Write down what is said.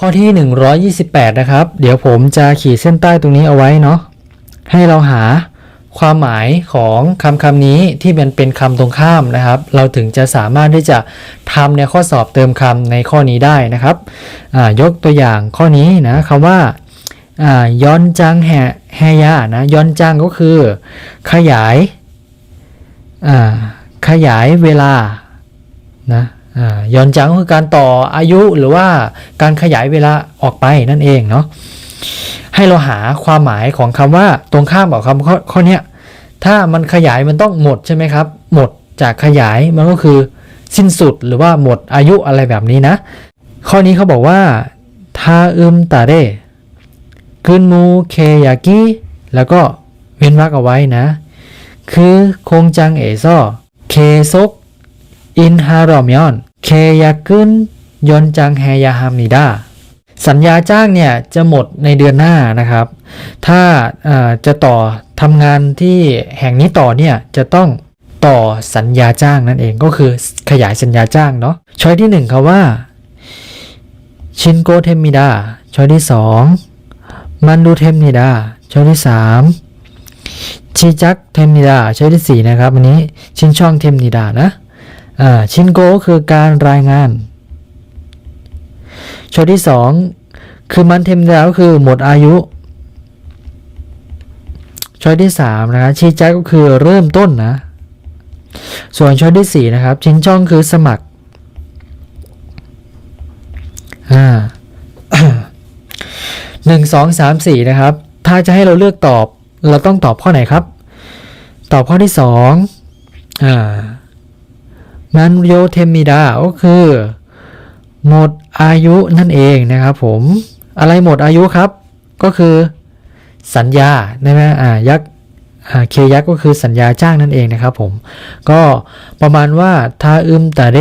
ข้อที่ 128 นะครับ เดี๋ยวผมจะขีดเส้นใต้ตรงนี้เอาไว้เนาะให้เราหาความหมายของคำคำนี้ที่มันเป็นคำตรงข้ามนะครับ เราถึงจะสามารถที่จะทำในข้อสอบเติมคำในข้อนี้ได้นะครับยกตัวอย่างข้อนี้นะคำว่าย้อนจังแฮแฮยานะย้อนจังก็คือ ขยายขยายเวลานะ ย้อนจังก็คือการต่ออายุหรือว่าการขยายเวลาออกไปนั่นเองเนาะให้เราหาความหมายของคำว่าตรงข้ามกับคำข้อข้อนี้ถ้ามันขยายมันต้องหมดใช่ไหมครับ หมดจากขยายมันก็คือสิ้นสุดหรือว่าหมดอายุอะไรแบบนี้นะ ข้อนี้เขาบอกว่าทาอึมตาเรคืนมูเคยากิแล้วก็เว้นวรรคเอาไว้นะ คือคงจังเอซอเคซก อินฮารอมยอนเคยากุนยนจังแฮยาฮามิดาสัญญาจ้างเนี่ยจะหมดในเดือนหน้านะครับ ถ้าจะต่อทำงานที่แห่งนี้ต่อเนี่ยจะต้องต่อสัญญาจ้างนั่นเองก็คือขยายสัญญาจ้างเนาะช้อยที่หนึ่งคำว่าชินโกเทมิดาช้อยที่สองมันดูเทมิดาช้อยที่สามชิจักเทมิดาช้อยที่สี่นะครับอันนี้ชินช่องเทมิดานะ ชินโกก็คือการรายงานช้อยที่สองคือมันเทมิดาก็คือหมดอายุช้อยที่3นะครับชี้แจ็คก็คือเริ่มต้นนะ ส่วนช้อยที่ 4 นะครับชินช่องคือสมัครอ่าหนึ่งสองสามสี่นะครับ ถ้าจะให้เราเลือกตอบ เราต้องตอบข้อไหนครับ ตอบข้อที่สองอ่า มันโยเทมิดาก็คือ หมดอายุนั่นเองนะครับผมอะไรหมดอายุครับ ก็คือสัญญาใช่ไหมอ่ายักษ์เคยักษ์ก็คือสัญญาจ้างนั่นเองนะครับผม ก็ประมาณว่าทาอึมตาเด